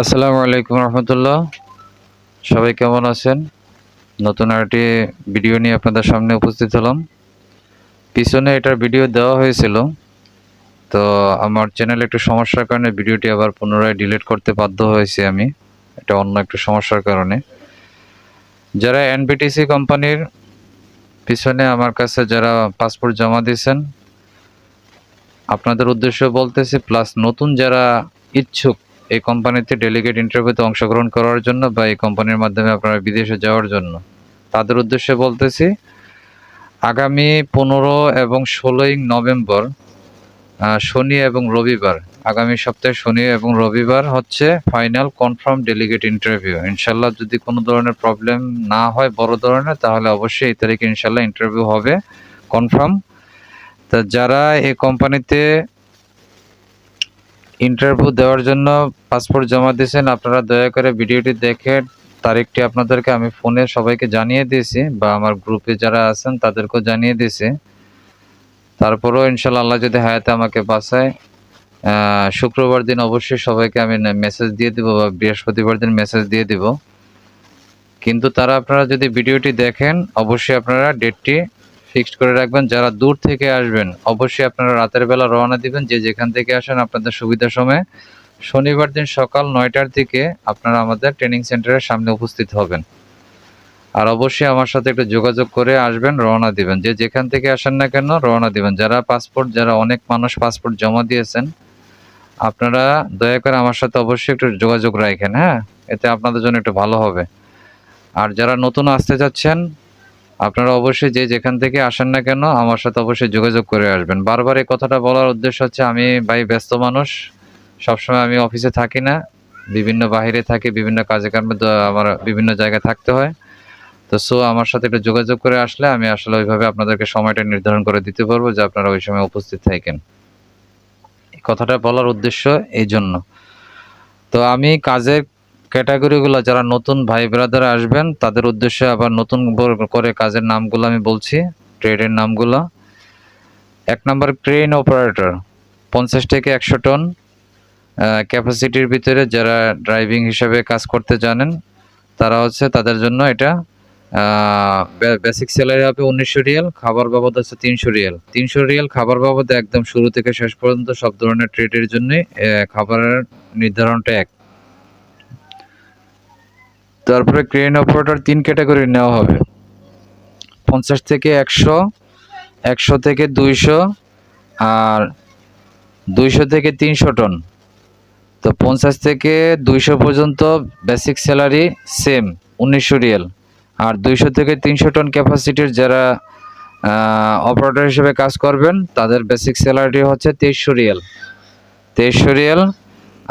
আসসালামু আলাইকুম রহমতুল্লাহ। সবাই কেমন আছেন? নতুন আরেকটি ভিডিও নিয়ে আপনাদের সামনে উপস্থিত হলাম। পিছনে এটার ভিডিও দেওয়া হয়েছিল। তো আমার চ্যানেলে একটু সমস্যার কারণে ভিডিওটি আবার পুনরায় ডিলিট করতে বাধ্য হয়েছি আমি। এটা অন্য একটু সমস্যার কারণে। যারা এনবিটিসি কোম্পানির, পিছনে আমার কাছে যারা পাসপোর্ট জমা দিয়েছেন, আপনাদের উদ্দেশ্য বলতেছি, প্লাস নতুন যারা ইচ্ছুক এই কোম্পানিতে ডেলিগেট ইন্টারভিউতে অংশগ্রহণ করার জন্য বা এই কোম্পানির মাধ্যমে আপনারা বিদেশে যাওয়ার জন্য। তাদের উদ্দেশ্যে বলতেছি, আগামী পনেরো এবং ষোলোই নভেম্বর শনি এবং রবিবার, আগামী সপ্তাহে শনি এবং রবিবার হচ্ছে ফাইনাল কনফার্ম ডেলিগেট ইন্টারভিউ ইনশাল্লাহ যদি কোনো ধরনের প্রবলেম না হয়, বড় ধরনের, তাহলে অবশ্যই এই তারিখে ইনশাল্লাহ ইন্টারভিউ হবে কনফার্ম তা যারা এই কোম্পানিতে ইন্টারভিউ দেওয়ার জন্য পাসপোর্ট জমা দিয়েছেন। আপনারা দয়া করে ভিডিওটি দেখে তারিখটি আপনাদেরকে আমি ফোনে সবাইকে জানিয়ে দিয়েছি বা আমার গ্রুপে যারা আছেন তাদেরকেও জানিয়ে দিয়েছি। তারপরেও ইনশাল্লাহ আল্লাহ যদি হায়াতে আমাকে আহ, শুক্রবার দিন অবশ্যই সবাইকে আমি মেসেজ দিয়ে দিব বা বৃহস্পতিবার দিন মেসেজ দিয়ে দিব। কিন্তু তারা আপনারা যদি ভিডিওটি দেখেন অবশ্যই আপনারা ডেটটি ফিক্সড করে রাখবেন। যারা দূর থেকে আসবেন, অবশ্যই আপনারা রাতের বেলা রওনা দিবেন। যে যেখান থেকে আসেন আপনাদের সুবিধা সময়ে। শনিবার দিন সকাল নয়টার দিকে আপনারা আমাদের ট্রেনিং সেন্টারের সামনে উপস্থিত হবেন। আর অবশ্যই আমার সাথে একটু যোগাযোগ করে আসবেন, রওনা দিবেন। যে যেখান থেকে আসেন না কেন রওনা দিবেন। যারা পাসপোর্ট, যারা অনেক মানুষ পাসপোর্ট জমা দিয়েছেন, আপনারা দয়া করে আমার সাথে অবশ্যই একটু যোগাযোগ রাখেন হ্যাঁ? এতে আপনাদের জন্য একটু ভালো হবে। আর যারা নতুন আসতে যাচ্ছেন আপনারা অবশ্যই যে যেখান থেকে আসেন না কেন, আমার সাথে অবশ্যই যোগাযোগ করে আসবেন। বারবার এই কথাটা বলার উদ্দেশ্য হচ্ছে, আমি ভাই ব্যস্ত মানুষ, সবসময় আমি অফিসে থাকি না, বিভিন্ন বাইরে থাকি, বিভিন্ন কাজে কর্মে আমার বিভিন্ন জায়গায় থাকতে হয়। তো সো, আমার সাথে একটু যোগাযোগ করে আসলে আমি আসলে ওইভাবে আপনাদেরকে সময়টা নির্ধারণ করে দিতে পারব, যে আপনারা ওই সময় উপস্থিত থাকেন। কথাটা বলার উদ্দেশ্য এই জন্য। তো আমি কাজের ক্যাটাগরিগুলো যারা নতুন ভাই ব্রাদার আসবেন, তাদের উদ্দেশ্যে আবার নতুন করে কাজের নামগুলো আমি বলছি ট্রেডের নামগুলো। এক নম্বর ক্রেন অপারেটর পঞ্চাশ থেকে একশো টন ক্যাপাসিটির ভিতরে যারা ড্রাইভিং হিসাবে কাজ করতে জানেন, তারা হচ্ছে তাদের জন্য এটা বেসিক স্যালারি হবে উনিশশো রিয়াল, খাবার বাবদ আছে তিনশো রিয়াল। তিনশো রিয়াল খাবার বাবদ একদম শুরু থেকে শেষ পর্যন্ত সব ধরনের ট্রেডের জন্যই খাবারের নির্ধারণটা এক। তারপরে ক্রেন অপারেটর তিন ক্যাটাগরি নেওয়া হবে। পঞ্চাশ থেকে একশো একশো থেকে দুইশো আর দুইশো থেকে তিনশো টন। তো পঞ্চাশ থেকে দুইশো পর্যন্ত বেসিক স্যালারি সেম উনিশশো রিয়াল আর দুইশো থেকে তিনশো টন ক্যাপাসিটির যারা অপারেটর হিসেবে কাজ করবেন, তাদের বেসিক স্যালারি হচ্ছে তেইশশো রিয়াল তেইশশো রিয়াল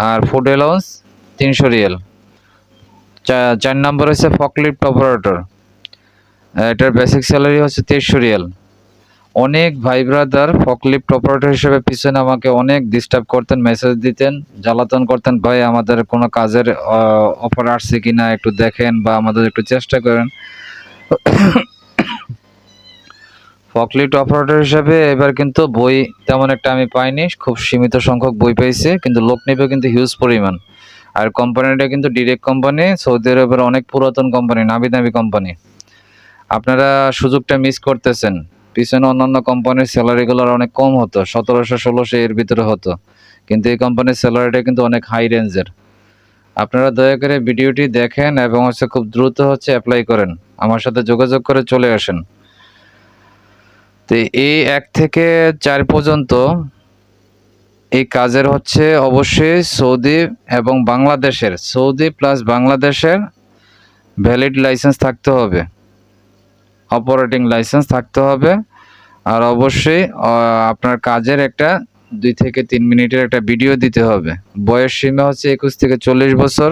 আর ফুড অ্যালাউন্স তিনশো রিয়াল চার নম্বর হচ্ছে ফকলিফট অপারেটর এটার বেসিক স্যালারি হচ্ছে তেইশশো রিয়াল। অনেক ভাই ব্রাদার ফকলিফট অপারেটর হিসেবে পিছনে আমাকে অনেক ডিস্টার্ব করতেন মেসেজ দিতেন, জ্বালাতন করতেন, ভাই, আমাদের কোনো কাজের অফার আসছে কি না একটু দেখেন বা আমাদের একটু চেষ্টা করেন। ফকলিফট অপারেটর হিসেবে এবার কিন্তু বই তেমন একটা আমি পাইনি, খুব সীমিত সংখ্যক বই পেয়েছে কিন্তু লোক নেবে কিন্তু হিউজ পরিমাণ। আর কোম্পানিটা কিন্তু ডিরেক্ট কোম্পানি সৌদি আরবের অনেক পুরাতন কোম্পানি নামি দামি কোম্পানি আপনারা সুযোগটা মিস করতেছেন। পিছনে অন্যান্য কোম্পানির স্যালারিগুলো অনেক কম হতো, সতেরোশো ষোলোশো এর ভিতরে হতো। কিন্তু এই কোম্পানির স্যালারিটা কিন্তু অনেক হাই রেঞ্জের আপনারা দয়া করে ভিডিওটি দেখেন এবং হচ্ছে খুব দ্রুত হচ্ছে অ্যাপ্লাই করেন। আমার সাথে যোগাযোগ করে চলে আসেন। তো এই এক থেকে চার পর্যন্ত এই কাজের হচ্ছে অবশ্যই সৌদি এবং বাংলাদেশের, সৌদি প্লাস বাংলাদেশের ভ্যালিড লাইসেন্স থাকতে হবে। অপারেটিং লাইসেন্স থাকতে হবে। আর অবশ্যই আপনার কাজের একটা দুই থেকে তিন মিনিটের একটা ভিডিও দিতে হবে। বয়স সীমা হচ্ছে একুশ থেকে চল্লিশ বছর।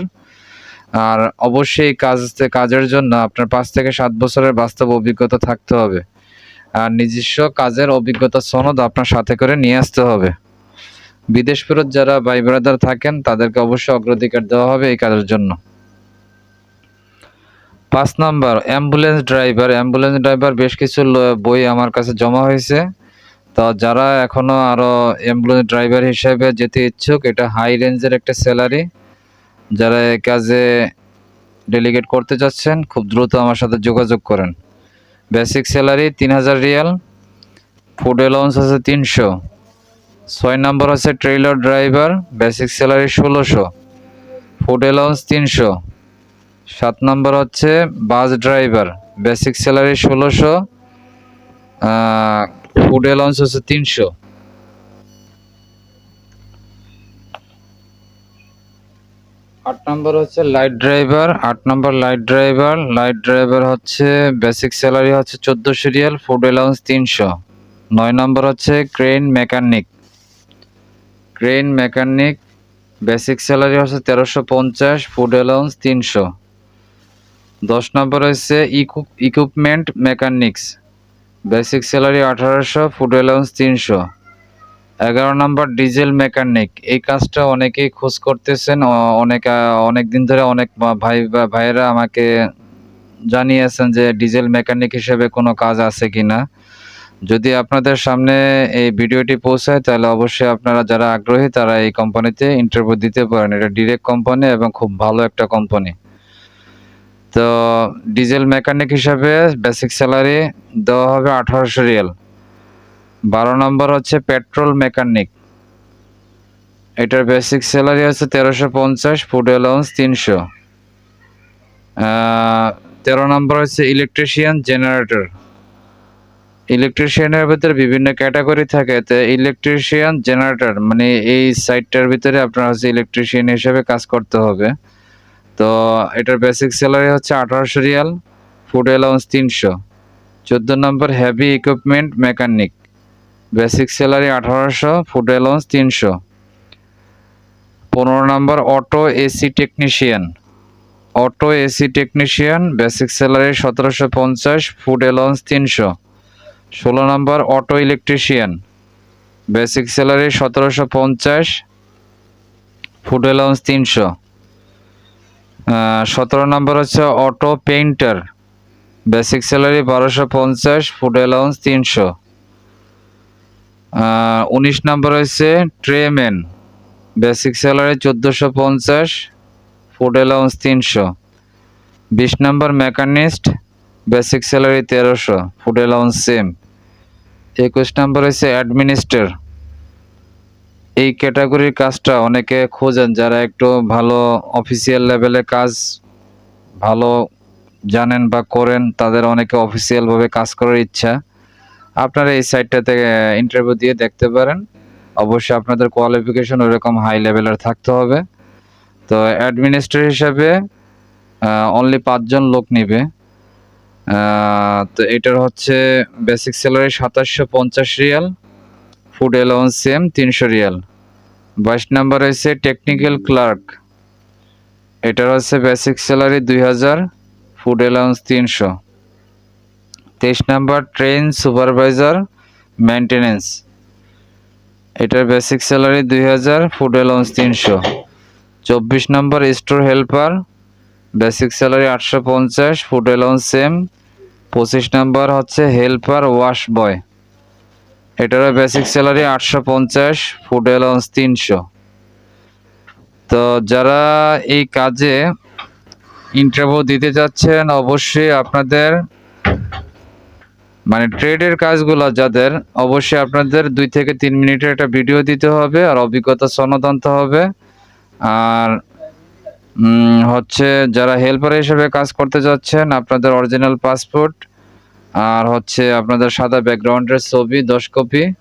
আর অবশ্যই কাজ, কাজের জন্য আপনার পাঁচ থেকে সাত বছরের বাস্তব অভিজ্ঞতা থাকতে হবে। আর নিজস্ব কাজের অভিজ্ঞতা সনদ আপনার সাথে করে নিয়ে আসতে হবে। বিদেশ ফেরত যারা ভাই ব্রাদার থাকেন, তাদেরকে অবশ্যই অগ্রাধিকার দেওয়া হবে এই কাজের জন্য। পাঁচ number ambulance driver ambulance driver বেশ কিছু বই আমার কাছে জমা হয়েছে। তো যারা এখনও আরও অ্যাম্বুলেন্স ড্রাইভার হিসেবে যেতে ইচ্ছুক, এটা হাই রেঞ্জের একটা স্যালারি যারা এই কাজে ডেলিগেট করতে চাচ্ছেন, খুব দ্রুত আমার সাথে যোগাযোগ করেন। বেসিক স্যালারি তিন হাজার রিয়াল ফুড অ্যালাউন্স আছে তিনশো। ছয় নম্বর আছে ট্রেইলার ড্রাইভার বেসিক স্যালারি ষোলোশো ফুড অ্যালাউন্স তিনশো। সাত নম্বর হচ্ছে বাস ড্রাইভার বেসিক স্যালারি ষোলোশো ফুড অ্যালাউন্স হচ্ছে তিনশো। আট নম্বর হচ্ছে লাইট ড্রাইভার আট নম্বর লাইট ড্রাইভার লাইট ড্রাইভার হচ্ছে বেসিক স্যালারি হচ্ছে চোদ্দোশো রিয়াল ফুড অ্যালাউন্স তিনশো। নয় নম্বর হচ্ছে crane mechanic crane mechanic basic salary হচ্ছে তেরোশো পঞ্চাশ ফুড অ্যালাউন্স তিনশো। দশ নম্বর হচ্ছে ইকুইপমেন্ট মেকানিক্স বেসিক স্যালারি আঠারোশো ফুড অ্যালাউন্স তিনশো। এগারো নম্বর ডিজেল মেকানিক এই কাজটা অনেকেই খোঁজ করতেছেন অনেক অনেক দিন ধরে অনেক ভাই ভাইয়েরা আমাকে জানিয়েছেন যে ডিজেল মেকানিক হিসেবে কোনো কাজ আছে কিনা। যদি আপনাদের সামনে এই ভিডিওটি পৌঁছায়, তাহলে অবশ্যই আপনারা যারা আগ্রহী, তারা এই কোম্পানিতে ইন্টারভিউ দিতে পারেন। এটা ডিরেক্ট কোম্পানি এবং খুব ভালো একটা কোম্পানি তো ডিজেল মেকানিক হিসাবে বেসিক স্যালারি দেওয়া হবে আঠারোশো রিয়াল বারো নম্বর হচ্ছে পেট্রোল মেকানিক এটার বেসিক স্যালারি হচ্ছে তেরোশো পঞ্চাশ ফুড অ্যালাউন্স তিনশো। তেরো নম্বর হচ্ছে ইলেকট্রিশিয়ান জেনারেটর ইলেকট্রিশিয়ানের ভিতরে বিভিন্ন ক্যাটাগরি থাকে। তো ইলেকট্রিশিয়ান জেনারেটর মানে এই সাইটটার ভিতরে আপনার হচ্ছে ইলেকট্রিশিয়ান হিসেবে কাজ করতে হবে। তো এটার বেসিক স্যালারি হচ্ছে আঠারোশো রিয়াল ফুড অ্যালাউন্স তিনশো। চোদ্দ নম্বর heavy equipment mechanic basic salary আঠারোশো ফুড অ্যালাউন্স তিনশো। পনেরো নম্বর auto AC technician auto AC technician basic salary সতেরোশো পঞ্চাশ ফুড অ্যালাউন্স তিনশো। ষোলো নম্বর অটো ইলেকট্রিশিয়ান। বেসিক স্যালারি সতেরোশো পঞ্চাশ, ফুড অ্যালাউন্স তিনশো। সতেরো নম্বর হচ্ছে অটো পেইন্টার। বেসিক স্যালারি বারোশো পঞ্চাশ, ফুড অ্যালাউন্স তিনশো। উনিশ নম্বর হচ্ছে ট্রেম্যান বেসিক স্যালারি চোদ্দোশো পঞ্চাশ, ফুড অ্যালাউন্স তিনশো। বিশ নম্বর মেকানিস্ট বেসিক স্যালারি তেরোশো ফুড অ্যালাউন্স সেম একুশ নম্বর হচ্ছে অ্যাডমিনিস্ট্রের এই ক্যাটাগরির কাজটা অনেকে খোঁজেন যারা একটু ভালো অফিসিয়াল লেভেলে কাজ ভালো জানেন বা করেন, তাদের অনেকে অফিসিয়ালভাবে কাজ করার ইচ্ছা। আপনারা এই সাইটটাতে ইন্টারভিউ দিয়ে দেখতে পারেন। অবশ্যই আপনাদের কোয়ালিফিকেশন ওইরকম হাই লেভেলের থাকতে হবে। তো অ্যাডমিনিস্ট্রেটর হিসাবে অনলি পাঁচজন লোক নিবে। তো এটার হচ্ছে বেসিক স্যালারি সাতাশশো পঞ্চাশ রিয়াল ফুড অ্যালাউন্স সেম তিনশো রিয়াল। বাইশ নাম্বার হচ্ছে টেকনিক্যাল ক্লার্ক এটার হচ্ছে বেসিক স্যালারি দুই হাজার ফুড অ্যালাউন্স তিনশো। তেইশ নাম্বার ট্রেন সুপারভাইজার মেনটেনেন্স এটার বেসিক স্যালারি দুই হাজার ফুড অ্যালাউন্স তিনশো। চব্বিশ নম্বর স্টোর হেল্পার বেসিক স্যালারি আটশো পঞ্চাশ ফুড অ্যালাউন্স সেম পঁচিশ নাম্বার হচ্ছে হেল্পার ওয়াশ বয়। এটারও বেসিক স্যালারি আটশো পঞ্চাশ ফুড অ্যালাউন্স তিনশো। তো যারা এই কাজে ইন্টারভিউ দিতে যাচ্ছেন অবশ্যই আপনাদের মানে ট্রেডের কাজগুলো যাদের, অবশ্যই আপনাদের দুই থেকে তিন মিনিটের একটা ভিডিও দিতে হবে, আর অভিজ্ঞতা সনদ আনতে হবে। আর হচ্ছে যারা হেল্পার হিসেবে কাজ করতে যাচ্ছেন, আপনাদের অরিজিনাল পাসপোর্ট আর হচ্ছে আপনাদের সাদা ব্যাকগ্রাউন্ডের ছবি, দশ কপি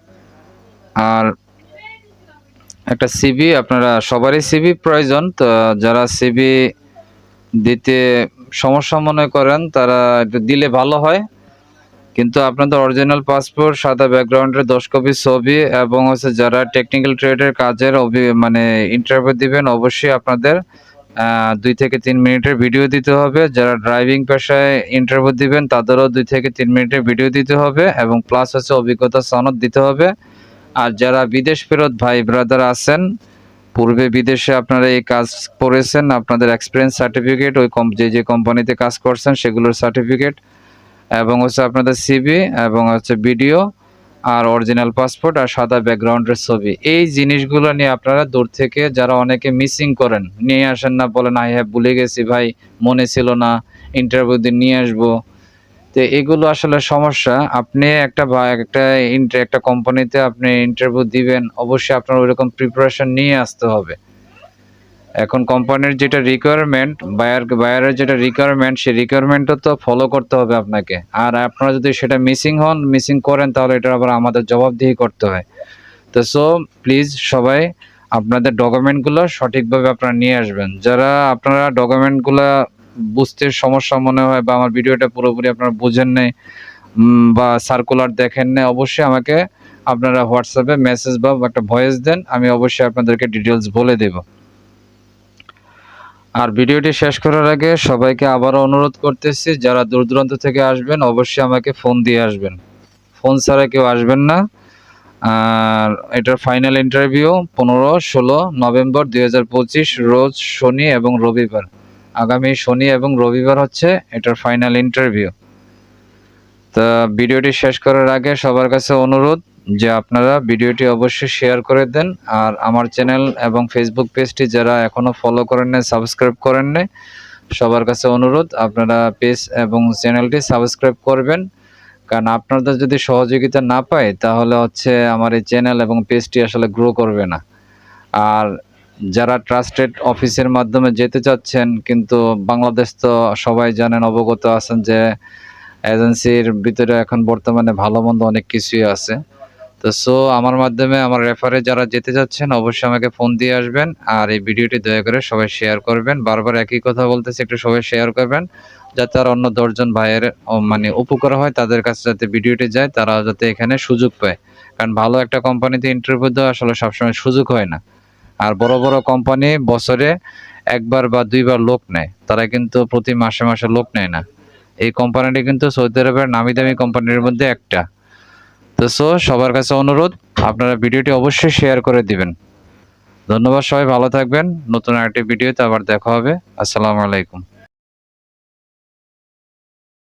আর একটা সিবি আপনারা সবারই সিবি প্রয়োজন। তো যারা সিবি দিতে সমস্যা মনে করেন, তারা একটু দিলে ভালো হয়। কিন্তু আপনাদের অরিজিনাল পাসপোর্ট সাদা ব্যাকগ্রাউন্ডের দশ কপি ছবি এবং হচ্ছে যারা টেকনিক্যাল ট্রেডের কাজের অভি- মানে ইন্টারভিউ দিবেন, অবশ্যই আপনাদের দুই থেকে তিন মিনিটের ভিডিও দিতে হবে। যারা ড্রাইভিং পেশায় ইন্টারভিউ দিবেন, তাদেরও দুই থেকে তিন মিনিটের ভিডিও দিতে হবে এবং প্লাস হচ্ছে অভিজ্ঞতা সনদ দিতে হবে। আর যারা বিদেশ ফেরত ভাই ব্রাদার আছেন, পূর্বে বিদেশে আপনারা এই কাজ করেছেন, আপনাদের এক্সপিরিয়েন্স সার্টিফিকেট ওই কম যে যে কোম্পানিতে কাজ করছেন, সেগুলোর সার্টিফিকেট এবং হচ্ছে আপনাদের সিবি এবং হচ্ছে ভিডিও আর অরিজিনাল পাসপোর্ট আর সাদা ব্যাকগ্রাউন্ডের ছবি। এই জিনিসগুলো নিয়ে আপনারা দূর থেকে যারা অনেকে মিসিং করেন, নিয়ে আসেন না, বলেন আই হ্যাভ ভুলে গেছি ভাই, মনে ছিল না ইন্টারভিউ দিন নিয়ে আসব। তো এগুলো আসলে সমস্যা। আপনি একটা ভাই একটা একটা কোম্পানিতে আপনি ইন্টারভিউ দিবেন, অবশ্যই আপনার ওইরকম প্রিপারেশন নিয়ে আসতে হবে। এখন কোম্পানির যেটা রিকোয়ারমেন্ট বায়ার বায়ারের যেটা রিকোয়ারমেন্ট সেই রিকোয়ারমেন্টও তো ফলো করতে হবে আপনাকে। আর আপনারা যদি সেটা মিসিং হন মিসিং করেন, তাহলে এটা আবার আমাদের জবাবদিহি করতে হয়। তো সো প্লিজ সবাই আপনাদের ডকুমেন্টগুলো সঠিকভাবে আপনারা নিয়ে আসবেন। যারা আপনারা ডকুমেন্টগুলো বুঝতে সমস্যা মনে হয় বা আমার ভিডিওটা পুরোপুরি আপনারা বুঝেন নাই বা সার্কুলার দেখেন নাই, অবশ্যই আমাকে আপনারা হোয়াটসঅ্যাপে মেসেজ বা একটা ভয়েস দেন, আমি অবশ্যই আপনাদেরকে ডিটেলস বলে দেবো। আর ভিডিওটি শেষ করার আগে সবাইকে আবারও অনুরোধ করতেছি, যারা দূর দূরান্ত থেকে আসবেন, অবশ্যই আমাকে ফোন দিয়ে আসবেন। ফোন ছাড়া কেউ আসবেন না। আর এটার ফাইনাল ইন্টারভিউ পনেরো, ষোলো নভেম্বর দু হাজার পঁচিশ, রোজ শনি এবং রবিবার। আগামী শনি এবং রবিবার হচ্ছে এটার ফাইনাল ইন্টারভিউ তা ভিডিওটি শেষ করার আগে সবার কাছে অনুরোধ যে আপনারা ভিডিওটি অবশ্যই শেয়ার করে দেন। আর আমার চ্যানেল এবং ফেসবুক পেজটি যারা এখনও ফলো করেন নাই সাবস্ক্রাইব করেন নাই, সবার কাছে অনুরোধ, আপনারা পেজ এবং চ্যানেলটি সাবস্ক্রাইব করবেন। কারণ আপনাদের যদি সহযোগিতা না পাই, তাহলে হচ্ছে আমার এই চ্যানেল এবং পেজটি আসলে গ্রো করবে না। আর যারা ট্রাস্টেড অফিসের মাধ্যমে যেতে চাচ্ছেন, কিন্তু বাংলাদেশ তো সবাই জানেন, অবগত আছেন যে এজেন্সির ভিতরে এখন বর্তমানে ভালো মন্দ অনেক কিছুই আছে। তো সো আমার মাধ্যমে আমার রেফারে যারা যেতে যাচ্ছেন, অবশ্যই আমাকে ফোন দিয়ে আসবেন আর এই ভিডিওটি দয়া করে সবাই শেয়ার করবেন। বারবার একই কথা বলতেছি, একটু সবাই শেয়ার করবেন যাতে আর অন্য দশজন ভাইয়ের মানে উপকার হয় তাদের কাছে যাতে ভিডিওটি যায়, তারা যাতে এখানে সুযোগ পায়। কারণ ভালো একটা কোম্পানিতে ইন্টারভিউ দেওয়া আসলে সবসময় সুযোগ হয় না। আর বড় বড় কোম্পানি বছরে একবার বা দুইবার লোক নেয়, তারা কিন্তু প্রতি মাসে মাসে লোক নেয় না। এই কোম্পানিটি কিন্তু সৌদি আরবের নামি দামি কোম্পানির মধ্যে একটা। তো সো, সবার কাছে অনুরোধ, আপনারা ভিডিওটি অবশ্যই শেয়ার করে দিবেন। ধন্যবাদ সবাই, ভালো থাকবেন। নতুন আরেকটি ভিডিওতে আবার দেখা হবে। আসসালামু আলাইকুম।